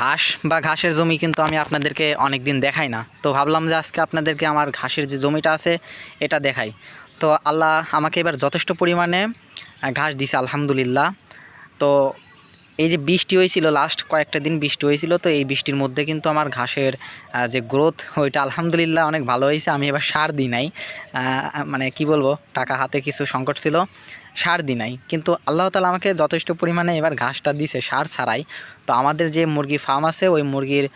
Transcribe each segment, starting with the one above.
ঘাস বা ঘাসের জমি কিন্তু আমি আপনাদেরকে অনেক দিন দেখাই না। তো ভাবলাম যে আজকে আপনাদেরকে আমার ঘাসের যে জমিটা আছে, এটা দেখাই। তো আল্লাহ আমাকে এবার যথেষ্ট পরিমাণে ঘাস দিছে, আলহামদুলিল্লাহ। তো এই যে বৃষ্টি হয়েছিল লাস্ট কয়েকটা দিন বৃষ্টি হয়েছিল, তো এই বৃষ্টির মধ্যে কিন্তু আমার ঘাসের যে গ্রোথ ওইটা আলহামদুলিল্লাহ অনেক ভালো হয়েছে। আমি এবার সার দিই নাই। মানে কি বলব, টাকা হাতে কিছু সংকট ছিল, সার দিই নাই। কিন্তু আল্লাহ তালা আমাকে যথেষ্ট পরিমাণে এবার ঘাসটা দিছে, সার ছাড়াই। তো আমাদের যে মুরগি ফার্ম আছে, ওই মুরগির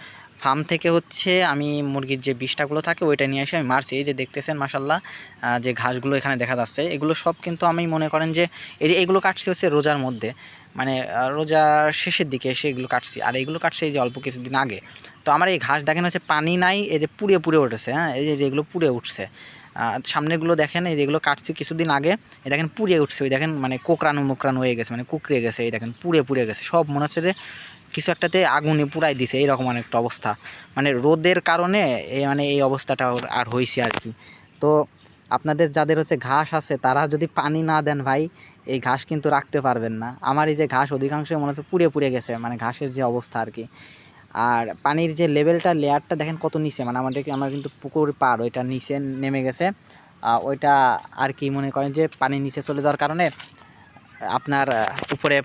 ফার্ম থেকে হচ্ছে আমি মুরগির যে বিষটাগুলো থাকে ওইটা নিয়ে এসে আমি মারছি। এই যে দেখতেছেন মাসাল্লাহ যে ঘাসগুলো এখানে দেখা যাচ্ছে, এগুলো সব কিন্তু আমি মনে করেন যে এই যে এগুলো কাটছি হচ্ছে রোজার মধ্যে মানে রোজার শেষের দিকে এসে এগুলো কাটছি। আর এগুলো কাটছে এই যে অল্প কিছুদিন আগে। তো আমার এই ঘাস দেখেন হচ্ছে পানি নাই, এই যে পুড়ে পুড়ে উঠেছে হ্যাঁ এই যে যেগুলো পুড়ে উঠছে। সামনেগুলো দেখেন, এই যেগুলো কাটছি কিছুদিন আগে, এই দেখেন পুড়ে উঠছে, ওই দেখেন মানে কোকরানো মুকরানো হয়ে গেছে মানে কুকড়ে গেছে, এই দেখেন পুড়ে পুড়ে গেছে। সব মনে হচ্ছে যে কিছু একটাতে আগুনে পুড়াই দিছে এইরকম একটা অবস্থা। মানে রোদের কারণে এই মানে এই অবস্থাটা আর হয়েছে আর কি। তো আপনাদের যাদের হচ্ছে ঘাস আছে, তারা যদি পানি না দেন ভাই, এই ঘাস কিন্তু রাখতে পারবেন না। আমার এই যে ঘাস অধিকাংশই মনে হচ্ছে পুড়ে পুড়ে গেছে মানে ঘাসের যে অবস্থা আর কি। আর পানির যে লেভেলটা, লেয়ারটা দেখেন কত নিচে মানে আমাদের আমার কিন্তু পুকুর পার ওইটা নিচে নেমে গেছে। ওইটা আর কি মনে করেন যে পানি নিচে চলে যাওয়ার কারণে আপনার উপরে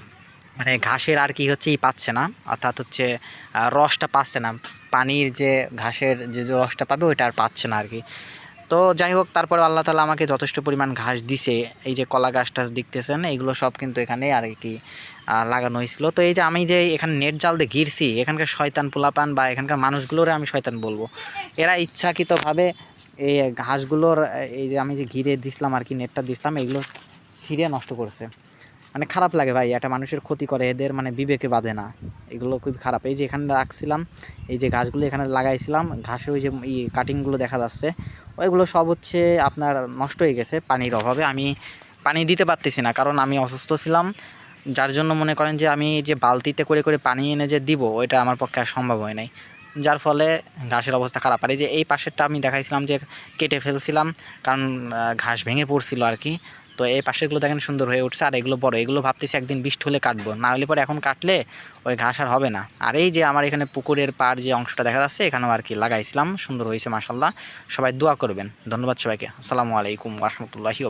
মানে ঘাসের আর কি হচ্ছে ই পাচ্ছে না, অর্থাৎ হচ্ছে রসটা পাচ্ছে না। পানির যে ঘাসের যে রসটা পাবে ওইটা আর পাচ্ছে না আর কি। তো যাই হোক, তারপরে আল্লাহ তালা আমাকে যথেষ্ট পরিমাণ ঘাস দিছে। এই যে কলা গাছ টাছ দেখতেছেন এইগুলো সব কিন্তু এখানে আর কি লাগানো হয়েছিল। তো এই যে আমি যে এখানে নেট জাল দিয়ে ঘিরছি, এখানকার শয়তান পোলাপান বা এখানকার মানুষগুলোরে আমি শয়তান বলব। এরা ইচ্ছাকৃতভাবে এই ঘাসগুলোর, এই যে আমি যে ঘিরে দিছিলাম আর কি, নেটটা দিছিলাম, এগুলো ছিঁড়ে নষ্ট করছে। মানে খারাপ লাগে ভাই, একটা মানুষের ক্ষতি করে, এদের মানে বিবেকে বাঁধে না। এগুলো খুব খারাপ। এই যে এখানে রাখছিলাম, এই যে গাছগুলো এখানে লাগাইছিলাম, ঘাসে ওই যে ই কাটিংগুলো দেখা যাচ্ছে, ওইগুলো সব হচ্ছে আপনার নষ্ট হয়ে গেছে পানির অভাবে। আমি পানি দিতে পারতেছি না, কারণ আমি অসুস্থ ছিলাম। যার জন্য মনে করেন যে আমি যে বালতিতে করে করে পানি এনে যে দিব, ওইটা আমার পক্ষে আর সম্ভব হয় নাই। যার ফলে ঘাসের অবস্থা খারাপ। আর এই যে এই পাশেরটা আমি দেখাইছিলাম যে কেটে ফেলছিলাম, কারণ ঘাস ভেঙে পড়ছিল আর কি। তো এই পাশেরগুলো দেখেন সুন্দর হয়ে উঠছে, আর এগুলো বড়। এগুলো ভাবতেছি একদিন বৃষ্টি হলে কাটবো। না হলে পরে এখন কাটলে ওই ঘাস আর হবে না। আর এই যে আমার এখানে পুকুরের পার যে অংশটা দেখা যাচ্ছে, এখানেও আর কি লাগাইছিলাম। সুন্দর হয়েছে মাসাল্লাহ সবাই দোয়া করবেন। ধন্যবাদ সবাইকে। আসসালামু আলাইকুম রহমতুল্লাহি